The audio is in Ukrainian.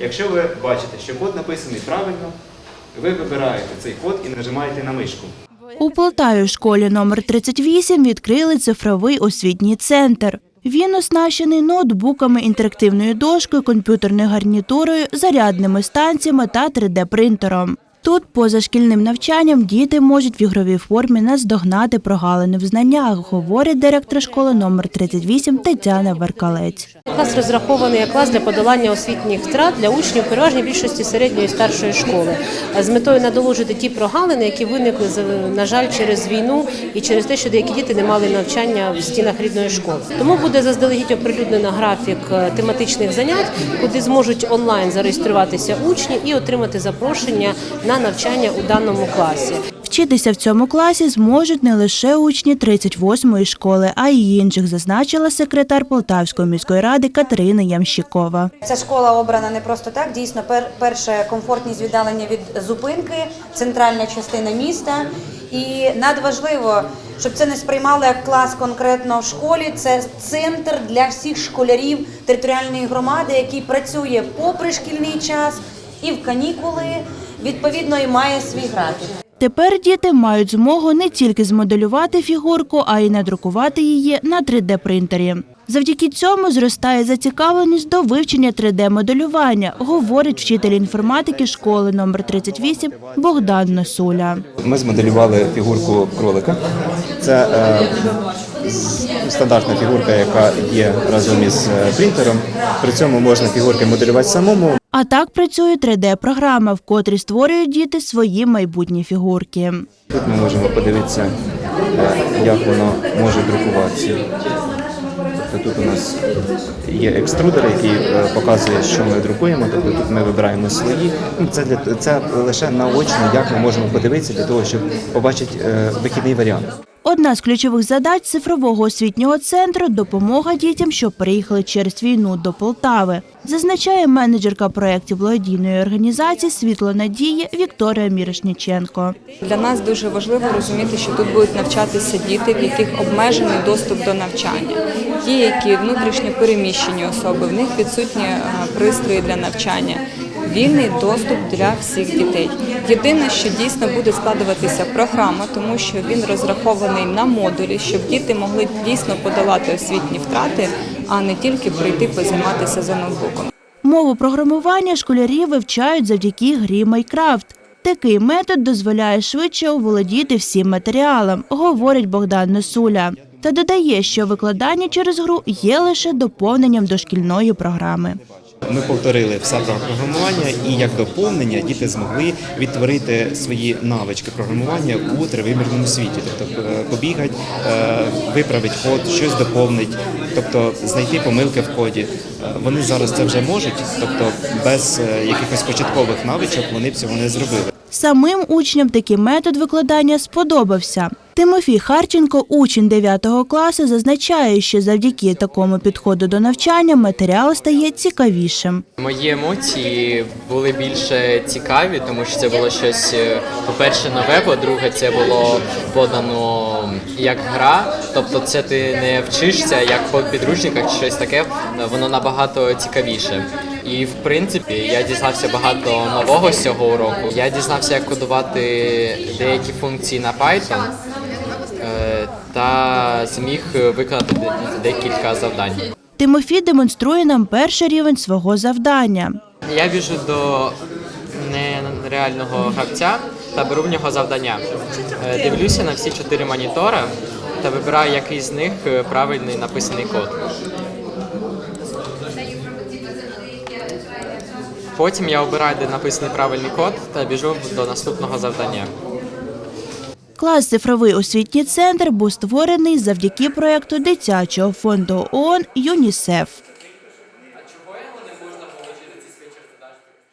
Якщо ви бачите, що код написаний правильно, ви вибираєте цей код і нажимаєте на мишку. У Полтаві в школі номер 38 відкрили цифровий освітній центр. Він оснащений ноутбуками, інтерактивною дошкою, комп'ютерною гарнітурою, зарядними станціями та 3D-принтером. Тут, поза шкільним навчанням, діти можуть в ігровій формі наздогнати прогалини в знаннях, говорить директор школи номер 38 Тетяна Веркалець. Клас розрахований як клас для подолання освітніх втрат для учнів переважній більшості середньої і старшої школи з метою надолужити ті прогалини, які виникли на жаль через війну і через те, що деякі діти не мали навчання в стінах рідної школи. Тому буде заздалегідь оприлюднено графік е, тематичних занять, куди зможуть онлайн зареєструватися учні і отримати запрошення на навчання у даному класі. Вчитися в цьому класі зможуть не лише учні 38-ї школи, а й інших, зазначила секретар Полтавської міської ради Катерина Ямщикова. Ця школа обрана не просто так. Дійсно, пер, перше комфортність віддалення від зупинки, центральна частина міста. І надважливо, щоб це не сприймали як клас конкретно в школі. Це центр для всіх школярів територіальної громади, який працює попри шкільний час і в канікули. Відповідно, і має свій графік. Тепер діти мають змогу не тільки змоделювати фігурку, а й надрукувати її на 3D-принтері. Завдяки цьому зростає зацікавленість до вивчення 3D-моделювання, говорить вчитель інформатики школи номер 38 Богдан Носуля. Ми змоделювали фігурку кролика. Це е, с- стандартна фігурка, яка є разом із е, принтером. При цьому можна фігурки моделювати самому. А так працює 3D-програма, в котрій створюють діти свої майбутні фігурки. Тут ми можемо подивитися, як воно може друкуватися. Тобто тут у нас є екструдер, який е, показує, що ми друкуємо. Тобто тут ми вибираємо свої. Ну, Це для це лише наочно, як ми можемо подивитися для того, щоб побачити е, вихідний варіант. Одна з ключових задач цифрового освітнього центру допомога дітям, що приїхали через війну до Полтави, зазначає менеджерка проєктів благодійної організації Світло надії Вікторія Мірошніченко. Для нас дуже важливо розуміти, що тут будуть навчатися діти, в яких обмежений доступ до навчання. Ті, які внутрішньо переміщені особи, в них відсутні е, пристрої для навчання. Вільний доступ для всіх дітей. Єдине, що дійсно буде складуватися програма, тому що він розрахований на модулі, щоб діти могли дійсно подолати освітні втрати, а не тільки прийти позайматися за ноутбуком. Мову програмування школярі вивчають завдяки грі Майкрафт. Такий метод дозволяє швидше оволодіти всім матеріалом, говорить Богдан Несуля. Та додає, що викладання через гру є лише доповненням до шкільної програми. Ми повторили все про програмування, і як доповнення діти змогли відтворити свої навички програмування у тривимірному світі, тобто е, побігати, е, виправити код, щось доповнити, тобто знайти помилки в коді. Е, Вони зараз це вже можуть, тобто без якихось початкових навичок вони б цього не зробили. Самим учням такий метод викладання сподобався. Тимофій Харченко, учень 9 класу, зазначає, що завдяки такому підходу до навчання матеріал стає цікавішим. Мої емоції були більше цікаві, тому що це було щось, е, по-перше, нове, по-друге, це було подано як гра. Тобто, це ти не вчишся як по підручниках щось таке, воно набагато цікавіше. І в принципі я дізнався багато нового з цього уроку. Я дізнався, як кодувати деякі функції на Python е, та зміг виконати декілька завдань. Тимофій демонструє нам перший рівень свого завдання. Я біжу до нереального гравця та беру в нього завдання. Е, Дивлюся на всі чотири монітори та вибираю, який з них е, правильний написаний код. Потім я обираю, де написаний правильний код, та біжу до наступного завдання. Клас цифровий освітній центр був створений завдяки проєкту дитячого фонду ООН ЮНІСЕФ.